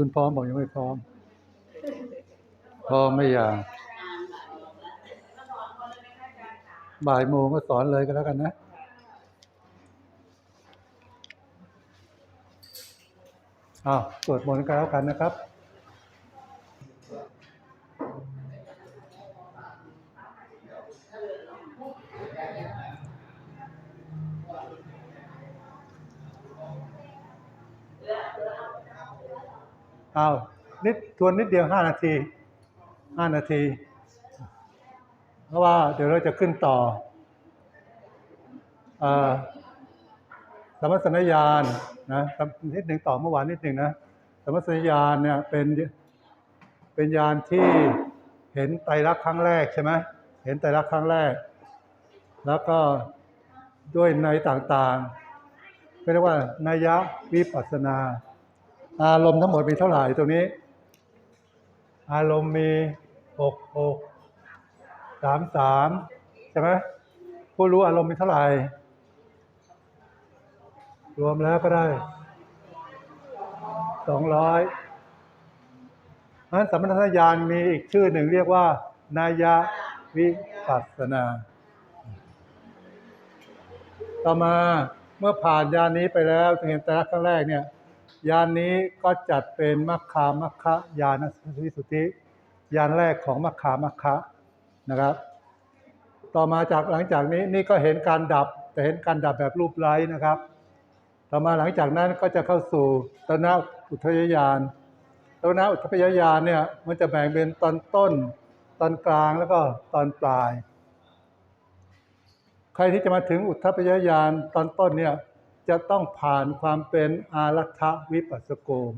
คุณพร้อมบอกยังไม่พร้อม พร้อมไม่อยากบ่ายโมงก็สอนเลยก็แล้วกันนะอ้าวสวดมนต์กันแล้วกันนะครับ อ้านิดทวนนิดเดียวห้านาทีห้านาที เพราะว่าเดี๋ยวเราจะขึ้นต่ออสมมติสัญาณนะนิดหนึ่งต่อเมื่อวานนิดหนึ่งนะสมมสัญาณเนี่ยเป็นเป็นยานที่เห็นไตรลักษณ์ครั้งแรกใช่ไหมเห็นไตรลักษณ์ครั้งแรก แล้วก็ด้วยในต่างๆเรียกว่านัยยะวิปัสสนา อารมณ์ทั้งหมดมีเท่าไหร่ตรงนี้ อารมณ์มีหกหกสามสามใช่ไหมผู้รู้อารมณ์มีเท่าไหร่ รวมแล้วก็ได้สองร้อยนั้นสัมปทานญาณมีอีกชื่อหนึ่งเรียกว่า นายะวิปัสสนา ต่อมาเมื่อผ่านยานนี้ไปแล้วถึงเห็นแต่ละครั้งแรกเนี่ย ยานนี้ก็จัดเป็นมัคคามัคคะยานวิสุทธิยานแรกของมัคคามัคคะนะครับ ต่อมาจากหลังจากนี้นี่ก็เห็นการดับ แต่เห็นการดับแบบรูปไร้นะครับ ต่อมาหลังจากนั้นก็จะเข้าสู่ตนะอุทยญาณตนะอุทยญาณเนี่ยมันจะแบ่งเป็นตอนต้น ตอนกลางแล้วก็ตอนปลาย ใครที่จะมาถึงอุทพยญาณตอนต้นเนี่ย จะต้องผ่านความเป็นอารัฐวิปัสสโกม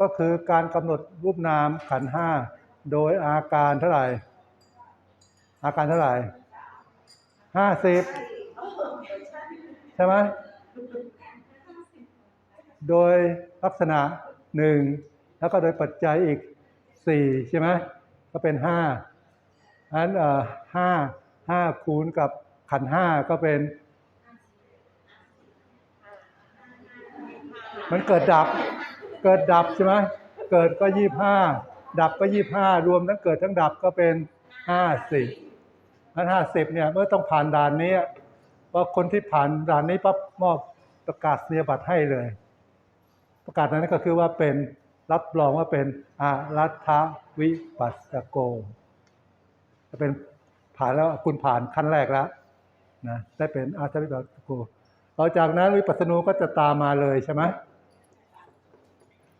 ก็คือการกำหนดรูปนามขันห้าโดยอาการเท่าไหร่ อาการเท่าไหร่ห้าสิบใช่ไหมโดยลักษณะหนึ่งแล้วก็โดยปัจจัยอีกสี่ใช่ไหมก็เป็นห้าอันเอ่อห้าห้าคูณกับขันห้าก็เป็น มันเกิดดับ เกิดดับใช่ไหมเกิดก็ยี่ห้าดับก็ยี่ห้ารวมทั้งเกิดทั้งดับก็เป็นห้าสิบนั้นห้าสิบเนี่ยเมื่อต้องผ่านด่านนี้พราคนที่ผ่านด่านนี้ปั๊บมอบประกาศเนียบัตรให้เลย ประกาศนั้นก็คือว่าเป็นรับรองว่าเป็นอารัฐวิปัสสโกจะเป็นผ่านแล้วคุณผ่านขั้นแรกแล้วนะได้เป็นอารัฐวิปัสสโกต่อจากนั้นวิปัสสนูก็จะตามมาเลยใช่ไหม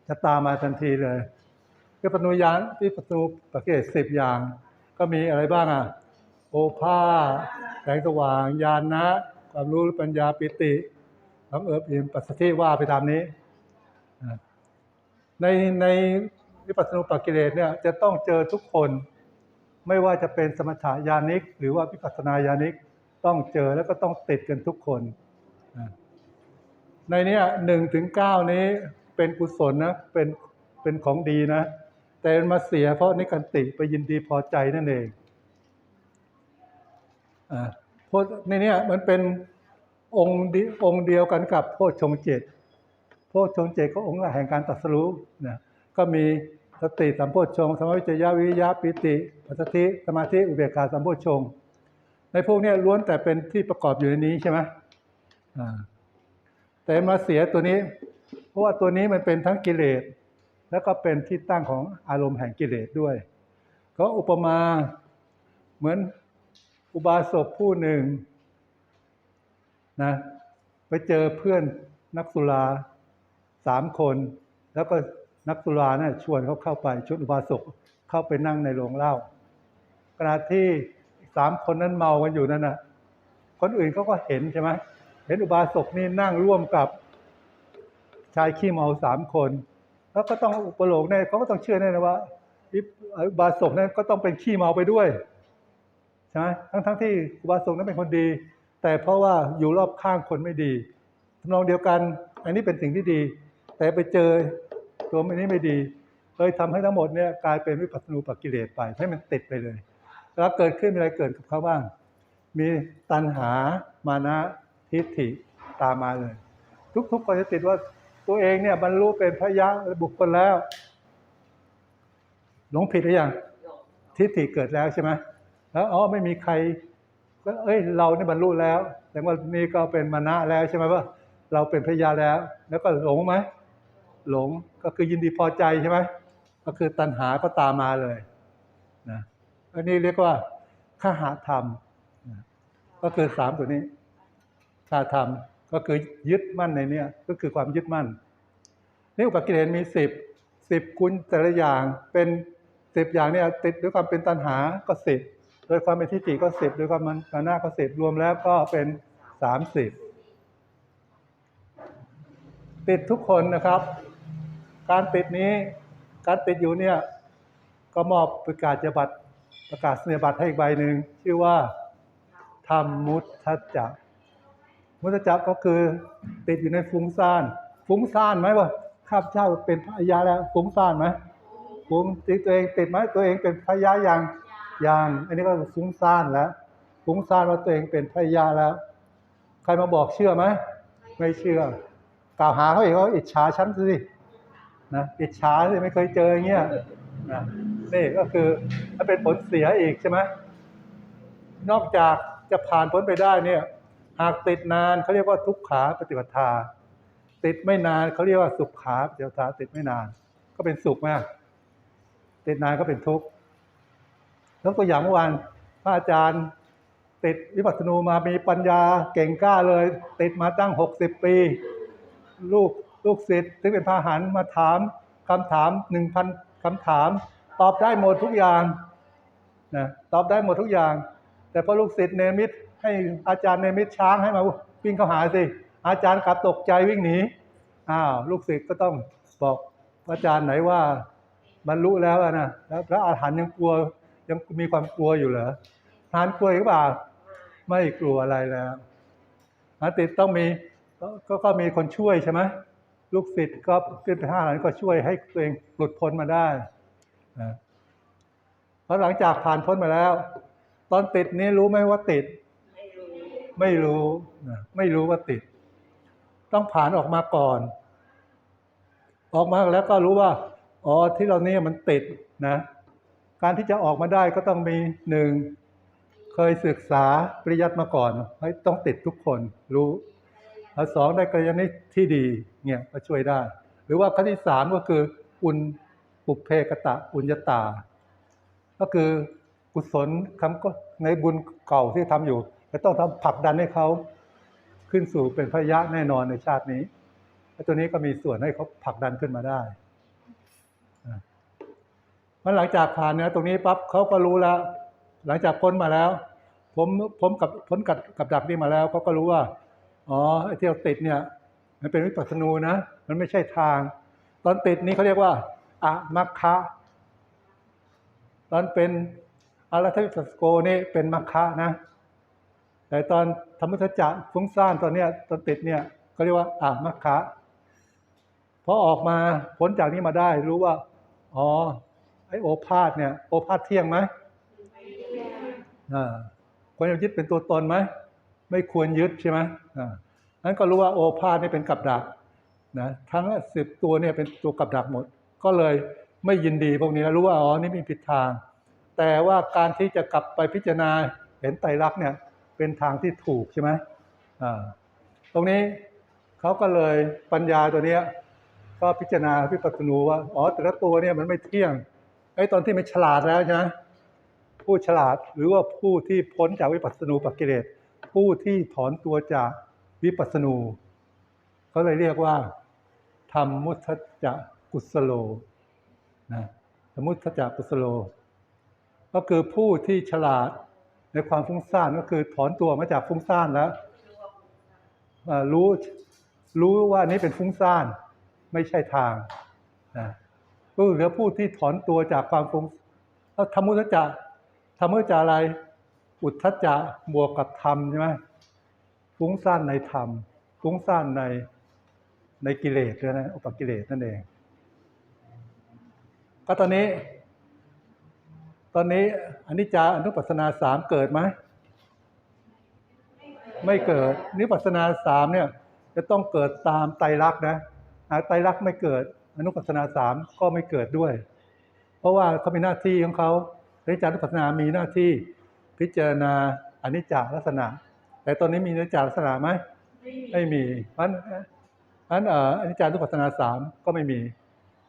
จะตามมาทันทีเลยคือปนุยานที่ประตูประเกศสิบอย่าง ก็มีอะไรบ้างอะ โอภาแสงสว่างญาณนะ ความรู้ปัญญาปิติความเอิบอิ่มปัสสติว่าไปตามนี้ ในในวิปัสสนุปกิเลสเนี่ยจะต้องเจอทุกคน ไม่ว่าจะเป็นสมถะญาณิก หรือว่าวิปัสสนาญาณิกต้องเจอแล้วก็ต้องติดกันทุกคน ในเนี้หนึ่งถึงเก้านี้ เป็นกุศลนะ เป็นเป็นของดีนะ แต่มันมาเสียเพราะนิกันติไปยินดีพอใจนั่นเองอ่าโพในนี้มันเป็นองค์ดิองค์เดียวกันกับโพชงเจ็ดโพชงเจ็ดก็องค์แห่งการตรัสรู้นะก็มีสติสัมโพชงสมาวิจยะวิยะปิติปัสสติสมาธิอุเบกขาสัมโพชง ในพวกนี้ล้วนแต่เป็นที่ประกอบอยู่ในนี้ใช่ไหมอ่าแต่มาเสียตัวนี้ ราะว่าตัวนี้มันเป็นทั้งกิเลสแล้วก็เป็นที่ตั้งของอารมณ์แห่งกิเลสด้วยก็อุปมาเหมือนอุบาสกผู้หนึ่งนะไปเจอเพื่อนนักสุราสามคน แล้วก็นักสุรานี่ยชวนเขาเข้าไปชวนอุบาสกเข้าไปนั่งในโรงเหล้าขณะที่สามคนนั้นเมากันอยู่นั่นน่ะคนอื่นเขาก็เห็นใช่ไหมเห็นอุบาสกนี่นั่งร่วมกับ ชายขี้เมาสามคน แล้วก็ต้องอุปโลกแน่เขาก็ต้องเชื่อแน่นะว่าอุบาสกนั้นก็ต้องเป็นขี้เมาไปด้วยใช่ไหมทั้งทั้งที่อุบาสกนั้นเป็นคนดี แต่เพราะว่าอยู่รอบข้างคนไม่ดีทำนองเดียวกัน อันนี้เป็นสิ่งที่ดี แต่ไปเจอตัวอันนี้ไม่ดีเลยทำให้ทั้งหมดเนี่ยกลายเป็นวิปัสสนูปกิเลสไปให้มันติดไปเลย แล้วเกิดขึ้นมีอะไรเกิดกับเขาบ้าง มีตัณหามานะทิฏฐิตามมาเลย ทุกๆคนจะติดว่า ตัวเองเนี่ยบรรลุเป็นพระยะบุคคลแล้ว หลงผิดหรือยังทิฏฐิเกิดแล้วใช่ไหมแล้วอ๋อไม่มีใครก็เอ้ย เราเนี่ยบรรลุแล้วแต่ว่านี่ก็เป็นมานะแล้วใช่ไหมว่าเราเป็นพระยาแล้ว แล้วก็หลงไหมหลงก็คือยินดีพอใจใช่ไหมก็คือตัณหาก็ตามมาเลยนะอันนี้เรียกว่าขหาธรรม ก็คือสามตัวนี้ขหาธรรม ก็คือยึดมั่นในเนี้ยก็คือความยึดมั่นนี่อุปกิเลสมีสิบสิบคุณแต่ละอย่างเป็นสิบอย่างเนี่ยติดด้วยความเป็นตัณหาก็สิบโดยความเป็นทิฏฐิก็สิบโดยความมันตัณหาก็สิบรวมแล้วก็เป็นสามสิบติดทุกคนนะครับ การติดนี้การติดอยู่เนี่ยก็มอบประกาศบัตรประกาศนียบัตรให้อีกใบหนึ่งชื่อว่าธรรมมุทัจจะ มุตจักก็คือติดอยู่ในฟุ้งซ่าน ฟุ้งซ่านไหมว่าข้าพเจ้าเป็นพระอริยะแล้วฟุ้งซ่านไหมฟุ้งติดตัวเองติดไหมตัวเองเป็นพระอยะยังยังอันนี้ก็ฟุ้งซ่านแล้วฟุ้งซ่านว่าตัวเองเป็นพระอริยะแล้ว ใครมาบอกเชื่อไหมไม่เชื่อกล่าวหาเขาเองว่าอิจฉาฉันสินะอิจฉาสิไม่เคยเจออย่างเงี้ยนะนี่ก็คือมันเป็นผลเสียอีกใช่ไหมนอกจากจะผ่านพ้นไปได้เนี่ย หากติดนานเขาเรียกว่าทุกขาปฏิปทา ติดไม่นานเขาเรียกว่าสุขขาปฏิปทาติดไม่นาน ก็เป็นสุขมากติดนานก็เป็นทุกข์ยกตัวอย่างเมื่อวานพระอาจารย์ ติดวิปัสสนูมามีปัญญาเก่งกล้าเลย ติดมาตั้งหกสิบปี ลูกลูกศิษย์ที่เป็นพาหันมาถามคำถามหนึ่งพันคำถาม ตอบได้หมดทุกอย่างนะตอบได้หมดทุกอย่าง แต่พอลูกศิษย์เนมิต ให้อาจารย์เนมิตรช้างให้มาวิ่งเข้าหาสิ อาจารย์กลับตกใจวิ่งหนีอ้าวลูกศิษย์ก็ต้องบอกอาจารย์ไหนว่าบรรลุแล้วนะแล้วพระอาหารยังกลัวยังมีความกลัวอยู่เหรอทานกลัวหรือเปล่าไม่กลัวอะไรแล้วอาติดต้องมีก็ก็ก็มีคนช่วยใช่ไหมลูกศิษย์ก็ขึ้นไปห้าหลังก็ช่วยให้ตัวเองหลุดพ้นมาได้นะพอหลังจากผ่านพ้นมาแล้ว ตอนติดนี้รู้ไหมว่าติด ไม่รู้นะไม่รู้ว่าติด ต้องผ่านออกมาก่อน ออกมาแล้วก็รู้ว่า อ๋อที่เราเนี่ยมันติดนะ การที่จะออกมาได้ก็ต้องมีหนึ่งเคยศึกษาปริยัติมาก่อนให้ต้องติดทุกคนรู้แล้วสองได้กัลยาณมิที่ดีเนี่ยก็ช่วยได้ หรือว่าขั้นที่สามก็คืออุณปุเพกตะอุญญตา ก็คือกุศลคำก็ในบุญเก่าที่ทำอยู่ จะต้องทำผลักดันให้เขาขึ้นสู่เป็นพระยะแน่นอนในชาตินี้และตัวนี้ก็มีส่วนให้เขาผลักดันขึ้นมาได้อะมันหลังจากผ่านเนี่ยตรงนี้ปั๊บเขาก็รู้แล้ว หลังจากพ้นมาแล้ว ผมผมกับพ้นกับกับดักนี่มาแล้วเขาก็รู้ว่า อ๋อไอ้ที่เราติดเนี่ย มันเป็นวิปัสสนูนะ มันไม่ใช่ทาง ตอนติดนี้เขาเรียกว่าอะมัคคะตอนเป็นอารัฐวิปัสสโกนี่เป็นมัคคะนะ แต่ตอนธรรมุทจักฟุ้งซ่านตอนเนี้ยตอนติดเนี่ยก็เรียกว่าอะมัคคะพอออกมาพ้นจากนี้มาได้รู้ว่า อ๋อ ไอโอภาษเนี่ย โอภาษเที่ยงไหมอ่าควรจะยึดเป็นตัวตนไหมไม่ควรยึดใช่ไหมอ่านั้นก็รู้ว่าโอภาษนี่เป็นกับดักนะทั้งสิบตัวเนี่ยเป็นตัวกับดักหมด ก็เลยไม่ยินดีพวกนี้แล้วรู้ว่าอ๋อนี่มีผิดทาง แต่ว่าการที่จะกลับไปพิจารณาเห็นไตรลักษณ์เนี่ย เป็นทางที่ถูกใช่ไหมตรงนี้เขาก็เลยปัญญาตัวเนี้ยก็พิจารณาพิปัสสนูว่าอ๋อแต่ละตัวเนี่ยมันไม่เที่ยงไอ้ตอนที่มันฉลาดแล้วใช่ไหมผู้ฉลาดหรือว่าผู้ที่พ้นจากวิปัสสนูปกิเลสผู้ที่ถอนตัวจากวิปัสสนูเขาเลยเรียกว่าธรรมมุทจะกุสโลนะธรรมมุทจะกุสโล ก็คือผู้ที่ฉลาด ในความฟุ้งซ่านก็คือถอนตัวมาจากฟุ้งซ่านแล้วรู้รู้ว่านี้เป็นฟุ้งซ่าน ไม่ใช่ทางก็เหลือผู้ที่ถอนตัวจากความฟุ้งแล้วธรรมุทจะธรรมุทจะอะไร อุทธจจะบวกกับธรรมใช่ไหมฟุ้งซ่านในธรรม ฟุ้งซ่านในในกิเลสด้วยนะอุปกิเลสนั่นเองก็ตอนนี้ ตอนนี้อนิจจาอนุปัสสนาสามเกิดไหมไม่เกิดนิพพานาสามเนี่ยจะต้องเกิดตามไตรลักษณ์นะหากไตรลักษณ์ไม่เกิด อนุปัสสนาสามก็ไม่เกิดด้วย เพราะว่าเขามีหน้าที่ของเขาอนิจจานุปัสสนามีหน้าที่พิจารณาอนิจจลักษณะ แต่ตอนนี้มีอนิจจลักษณะไหมไม่มีเพราะฉะนั้นเพราะฉะนั้นเอ่ออนิจจานุปัสสนาสามก็ไม่มี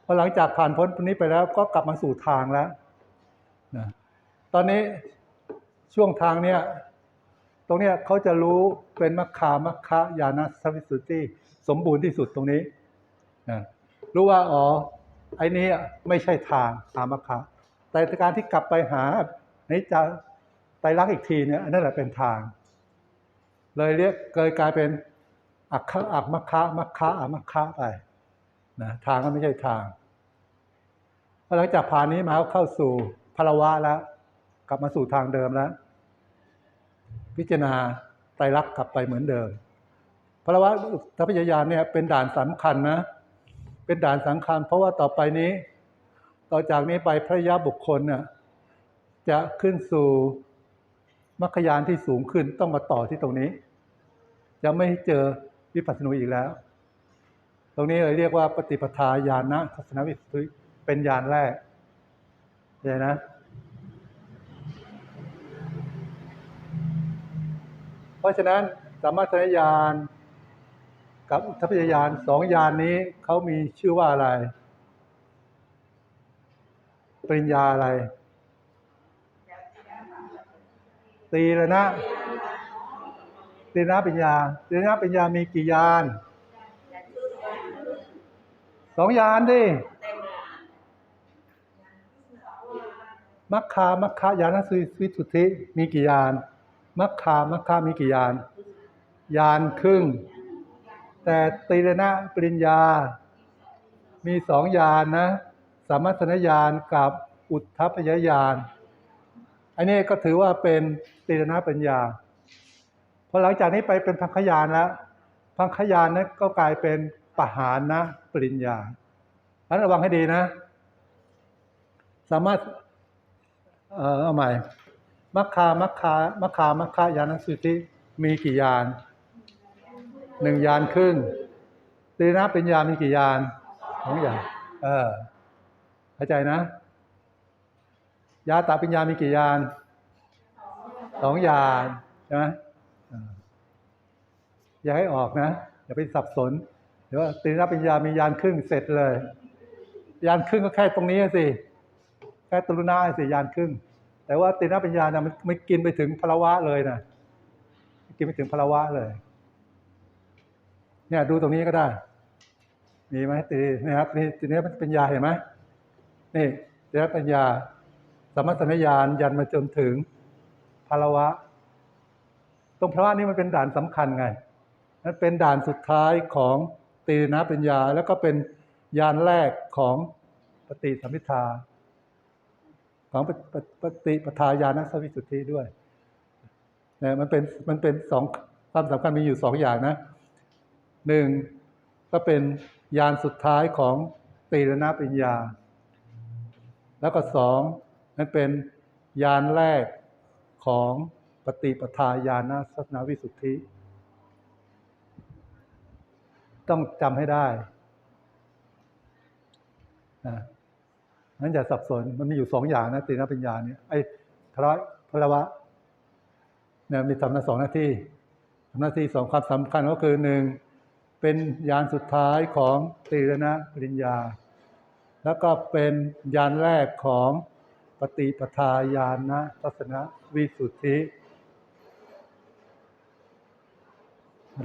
พอหลังจากผ่านพ้นตรงนี้ไปแล้วก็กลับมาสู่ทางแล้ว นะตอนนี้ช่วงทางเนี้ยตรงเนี้ยเขาจะรู้เป็นมัคคามัคคายานัสวิสุทธิสมบูรณ์ที่สุดตรงนี้นะรู้ว่าอ๋อไอ้นี้ไม่ใช่ทางหามัคคาแต่การที่กลับไปหาในจะไตรลักษณ์อีกทีเนี่ยนั่นแหละเป็นทาง เลยเรียกเกิดกลายเป็นอักขะอักมัคคะมัคคะอักมัคคะไปนะทางก็ไม่ใช่ทางหลังจากผ่านนี้มาเข้าสู่ พลวะแล้ว กลับมาสู่ทางเดิมแล้ว พิจารณาไตรลักษณ์กลับไปเหมือนเดิมพราะว่าทัพยายานเนี่ยเป็นด่านสำคัญนะ เป็นด่านสำคัญ เพราะว่าต่อไปนี้ ต่อจากนี้ไปพระยาบุคคลเนี่ยจะขึ้นสู่มรรคยานที่สูงขึ้นต้องมาต่อที่ตรงนี้ จะไม่เจอวิปัสสนูอีกแล้ว ตรงนี้เลยเรียกว่าปฏิปทาญาณทัศนวิสุทธิเป็นญาณแรก เข้าใจนะเพราะฉะนั้นสามารถญาณกับทัพยายานสองญาณนี้เขามีชื่อว่าอะไร ปริญญาอะไร ตีระนะตีนะปัญญาตีนะปัญญามีกี่ญาณสองญาณดิ มัคคามัคคายานสุวิสุทธิมีกี่ญาณมัคคามัคคามีกี่ญาณญาณครึ่ง แต่ตีรณะปริญญา มีสองญาณนะ สามัสนญาณกับอุทธพยญาณ อันนี้ก็ถือว่าเป็นตีรณะปัญญาพอหลังจากนี้ไปเป็นพังคยานแล้วพังคยานนั้นก็กลายเป็นปหานนะปริญญาอันระวังให้ดีนะ สามารถ เอ่อเอาใหม่มัคคามัคคามัคคามัคคายานสุทิมีกี่ยานหนึ่งยานครึ่งตีนะเป็นยานมีกี่ยานสองยานเออเข้าใจนะ ยาตาเปัญญามีกี่ยานสองยานใช่ไหมอย่าให้ออกนะ อย่าไปสับสนเดี๋ยวว่าตีนะปัญญามียานครึ่งเสร็จเลย ยานครึ่งก็แค่ตรงนี้สิ แค่ตรุณาสิยานครึ่ง แต่ว่าตีนะปัญญาเนะมันไม่กินไปถึงพลวะเลยนะกินไปถึงพลวะเลยเนี่ยดูตรงนี้ก็ได้ มีไหมตีนี่ครับนี่ตีนี้มันเป็นยาเห็นไหมนี่ตีนี้ปัญญาสมมัสนญาณยันมาจนถึงพลวะ ตรงพลวะนี่มันเป็นด่านสำคัญไงนั่นเป็นด่านสุดท้ายของตีนะปัญญา แล้วก็เป็นยานแรกของปฏิสัมพิทา ของปปปฏิปทาญาณสวิสุทธิด้วยนี่ยมันเป็นมันเป็นสองความสำคัญมีอยู่สองอย่างนะหนึ่งก็เป็นยานสุดท้ายของตีรณปัญญา แล้วก็สองนั่นเป็นยานแรกของปฏิปทาญาณสัสนาวิสุทธิ ต้องจำให้ได้นะ นั้นอย่าสับสนมันมีอยู่สองอย่างนะตีนปัญญาเนี่ยไอ้พระพระวะเนี่ยมีทำหน้าสองหน้าที่ทำหน้าที่สองความสำคัญก็คือหนึ่งเป็นยานสุดท้ายของตีรณปริญญา แล้วก็เป็นยานแรกของปฏิปทาญาณทัศนวิสุทธิ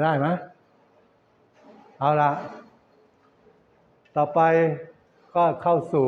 ได้ไหมเอาละต่อไปก็เข้าสู่